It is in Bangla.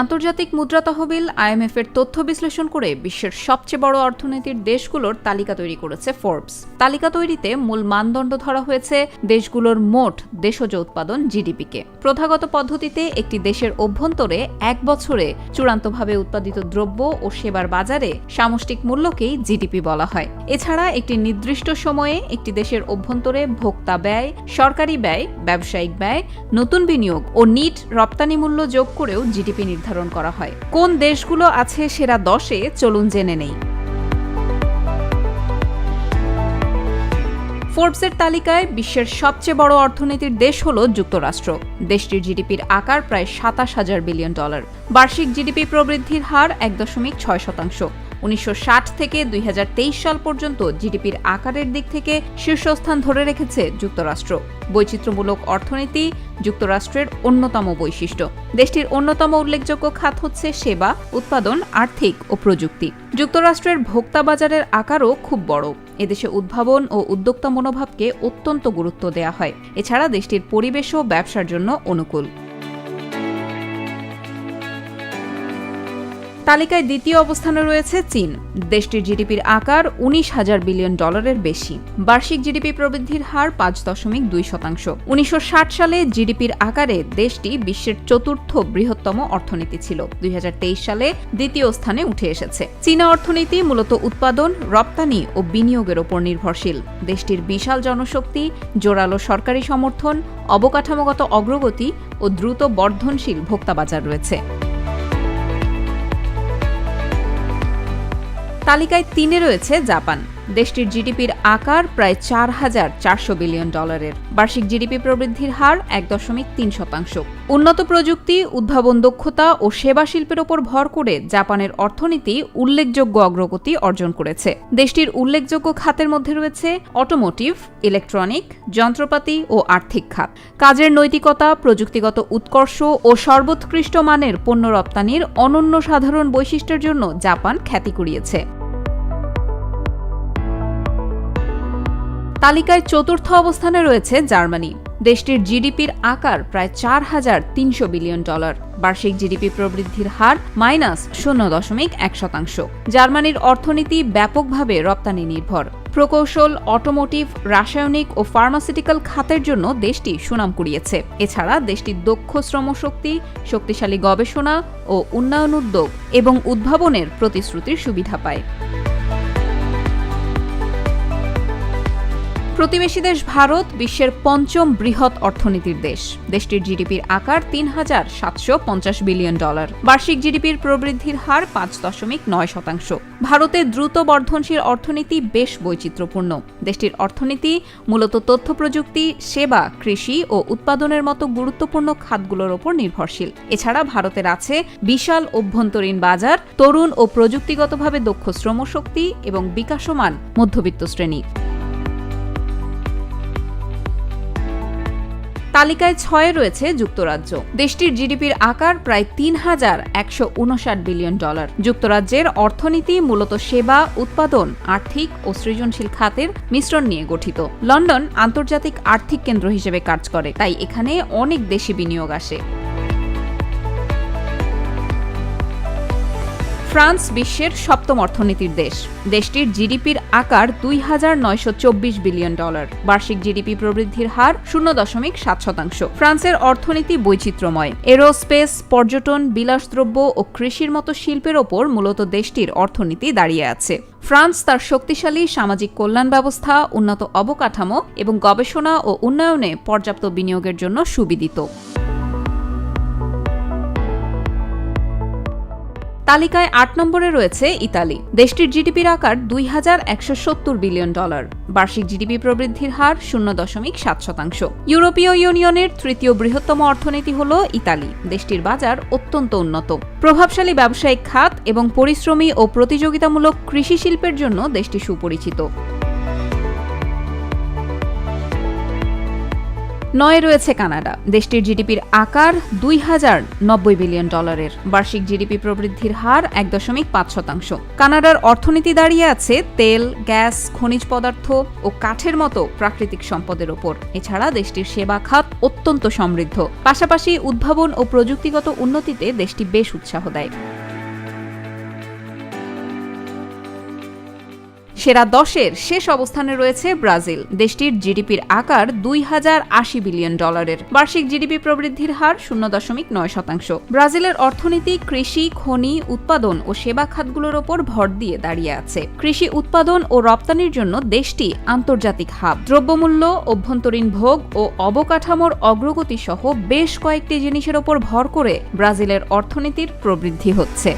আন্তর্জাতিক মুদ্রা তহবিল আইএমএফ এর তথ্য বিশ্লেষণ করে বিশ্বের সবচেয়ে বড় অর্থনীতির দেশগুলোর তালিকা তৈরি করেছে ফোর্বস তালিকা তৈরিতে মূল মানদণ্ড ধরা হয়েছে দেশগুলোর মোট দেশজ উৎপাদন জিডিপিকে। প্রথাগত পদ্ধতিতে একটি দেশের অভ্যন্তরে এক বছরে চূড়ান্তভাবে উৎপাদিত দ্রব্য ও সেবার বাজারে সামষ্টিক মূল্যকেই জিডিপি বলা হয়। এছাড়া একটি নির্দিষ্ট সময়ে একটি দেশের অভ্যন্তরে ভোক্তা ব্যয়, সরকারি ব্যয়, ব্যবসায়িক ব্যয়, নতুন বিনিয়োগ ও নিট রপ্তানি মূল্য যোগ করেও জিডিপি নির্ধারণ করা হয়। কোন দেশগুলো আছে সেরা দশে চলুন জেনে নেই। ফোর্বসের তালিকায় বিশ্বের সবচেয়ে বড় অর্থনীতির দেশ হল যুক্তরাষ্ট্র। দেশটির জিডিপির আকার প্রায় সাতাশ হাজার বিলিয়ন ডলার। বার্ষিক জিডিপি প্রবৃদ্ধির হার এক দশমিক ছয় শতাংশ। উনিশশো ষাট থেকে দুই হাজার তেইশ সাল পর্যন্ত জিডিপির আকারের দিক থেকে শীর্ষস্থান ধরে রেখেছে যুক্তরাষ্ট্র। বৈচিত্র্যমূলক অর্থনীতি যুক্তরাষ্ট্রের অন্যতম বৈশিষ্ট্য। দেশটির অন্যতম উল্লেখযোগ্য খাত হচ্ছে সেবা, উৎপাদন, আর্থিক ও প্রযুক্তি। যুক্তরাষ্ট্রের ভোক্তা বাজারের আকারও খুব বড়। এদেশে উদ্ভাবন ও উদ্যোক্তা মনোভাবকে অত্যন্ত গুরুত্ব দেওয়া হয়। এছাড়া দেশটির পরিবেশও ব্যবসার জন্য অনুকূল। তালিকায় দ্বিতীয় অবস্থানে রয়েছে চীন। দেশটির জিডিপির আকার উনিশ হাজার বিলিয়ন ডলারের বেশি। বার্ষিক জিডিপি প্রবৃদ্ধির হার পাঁচ দশমিক দুই শতাংশ। উনিশশো ষাট সালে জিডিপির আকারে দেশটি বিশ্বের চতুর্থ বৃহত্তম অর্থনীতি ছিল। দুই হাজার তেইশ সালে দ্বিতীয় স্থানে উঠে এসেছে। চীনা অর্থনীতি মূলত উৎপাদন, রপ্তানি ও বিনিয়োগের ওপর নির্ভরশীল। দেশটির বিশাল জনশক্তি, জোরালো সরকারি সমর্থন, অবকাঠামোগত অগ্রগতি ও দ্রুত বর্ধনশীল ভোক্তা বাজার রয়েছে। তালিকায় তিনে রয়েছে জাপান। দেশটির জিডিপির আকার প্রায় চার হাজার চারশো বিলিয়ন ডলারের। বার্ষিক জিডিপি প্রবৃদ্ধির হার এক দশমিক তিন শতাংশ। উন্নত প্রযুক্তি, উদ্ভাবন দক্ষতা ও সেবা শিল্পের ওপর ভর করে জাপানের অর্থনীতি উল্লেখযোগ্য অগ্রগতি অর্জন করেছে। দেশটির উল্লেখযোগ্য খাতের মধ্যে রয়েছে অটোমোটিভ, ইলেকট্রনিক, যন্ত্রপাতি ও আর্থিক খাত। কাজের নৈতিকতা, প্রযুক্তিগত উৎকর্ষ ও সর্বোৎকৃষ্ট মানের পণ্য রপ্তানির অনন্য সাধারণ বৈশিষ্ট্যের জন্য জাপান খ্যাতি কুড়িয়েছে। তালিকায় চতুর্থ অবস্থানে রয়েছে জার্মানি। দেশটির জিডিপির আকার প্রায় চার হাজার তিনশো বিলিয়ন ডলার। বার্ষিক জিডিপি প্রবৃদ্ধির হার মাইনাস শূন্য দশমিক এক শতাংশ। জার্মানির অর্থনীতি ব্যাপকভাবে রপ্তানি নির্ভর। প্রকৌশল, অটোমোটিভ, রাসায়নিক ও ফার্মাসিউটিক্যাল খাতের জন্য দেশটি সুনাম কুড়িয়েছে। এছাড়া দেশটির দক্ষ শ্রমশক্তি, শক্তিশালী গবেষণা ও উন্নয়ন উদ্যোগ এবং উদ্ভাবনের প্রতিশ্রুতির সুবিধা পায়। প্রতিবেশী দেশ ভারত, বিশ্বের পঞ্চম বৃহৎ অর্থনীতির দেশ। দেশটির জিডিপির আকার তিন হাজার সাতশো পঞ্চাশ বিলিয়ন ডলার। বার্ষিক জিডিপির প্রবৃদ্ধির হার পাঁচ দশমিক নয় শতাংশ। ভারতের দ্রুত বর্ধনশীল অর্থনীতি বেশ বৈচিত্র্যপূর্ণ। দেশটির অর্থনীতি, মূলত তথ্য প্রযুক্তি, সেবা, কৃষি ও উৎপাদনের মতো গুরুত্বপূর্ণ খাতগুলোর ওপর নির্ভরশীল। এছাড়া ভারতের আছে বিশাল অভ্যন্তরীণ বাজার, তরুণ ও প্রযুক্তিগতভাবে দক্ষ শ্রমশক্তি এবং বিকাশমান মধ্যবিত্ত শ্রেণি। তালিকায় ছয়ে রয়েছে যুক্তরাজ্য। দেশটির জিডিপির আকার প্রায় তিন হাজার একশো উনষাট বিলিয়ন ডলার। যুক্তরাজ্যের অর্থনীতি মূলত সেবা, উৎপাদন, আর্থিক ও সৃজনশীল খাতের মিশ্রণ নিয়ে গঠিত। লন্ডন আন্তর্জাতিক আর্থিক কেন্দ্র হিসেবে কাজ করে, তাই এখানে অনেক দেশি বিনিয়োগ আসে। ফ্রান্স বিশ্বের সপ্তম অর্থনীতির দেশ। দেশটির জিডিপির আকার দুই হাজার নয়শো চব্বিশ বিলিয়ন ডলার। বার্ষিক জিডিপি প্রবৃদ্ধির হার শূন্য দশমিক সাত শতাংশ। ফ্রান্সের অর্থনীতি বৈচিত্র্যময়। এরোস্পেস, পর্যটন, বিলাসদ্রব্য ও কৃষির মতো শিল্পের ওপর মূলত দেশটির অর্থনীতি দাঁড়িয়ে আছে। ফ্রান্স তার শক্তিশালী সামাজিক কল্যাণ ব্যবস্থা, উন্নত অবকাঠামো এবং গবেষণা ও উন্নয়নে পর্যাপ্ত বিনিয়োগের জন্য সুবিদিত। তালিকায় আট নম্বরে রয়েছে ইতালি। দেশটির জিডিপির আকার দুই হাজার একশো সত্তর বিলিয়ন ডলার। বার্ষিক জিডিপি প্রবৃদ্ধির হার শূন্য দশমিক সাত শতাংশ। ইউরোপীয় ইউনিয়নের তৃতীয় বৃহত্তম অর্থনীতি হল ইতালি। দেশটির বাজার অত্যন্ত উন্নত। প্রভাবশালী ব্যবসায়িক খাত এবং পরিশ্রমী ও প্রতিযোগিতামূলক কৃষি শিল্পের জন্য দেশটি সুপরিচিত। নয়ে রয়েছে কানাডা। দেশটির জিডিপির আকার দুই হাজার নব্বই বিলিয়ন ডলারের। বার্ষিক জিডিপি প্রবৃদ্ধির হার এক দশমিক পাঁচ শতাংশ। কানাডার অর্থনীতি দাঁড়িয়ে আছে তেল, গ্যাস, খনিজ পদার্থ ও কাঠের মতো প্রাকৃতিক সম্পদের ওপর। এছাড়া দেশটির সেবা খাত অত্যন্ত সমৃদ্ধ। পাশাপাশি উদ্ভাবন ও প্রযুক্তিগত উন্নতিতে দেশটি বেশ উৎসাহ দেয়। সেরা দশের শেষ অবস্থানে রয়েছে ব্রাজিল। দেশটির জিডিপির আকার দুই হাজার আশি বিলিয়ন ডলারের। বার্ষিক জিডিপি প্রবৃদ্ধির হার শূন্য দশমিক নয় শতাংশ। ব্রাজিলের অর্থনীতি, কৃষি, খনি, উৎপাদন ও সেবা খাতগুলোর ওপর ভর দিয়ে দাঁড়িয়ে আছে। কৃষি উৎপাদন ও রপ্তানির জন্য দেশটি আন্তর্জাতিক হাব। দ্রব্যমূল্য, অভ্যন্তরীণ ভোগ ও অবকাঠামোর অগ্রগতি সহ বেশ কয়েকটি জিনিসের ওপর ভর করে ব্রাজিলের অর্থনীতির প্রবৃদ্ধি হচ্ছে।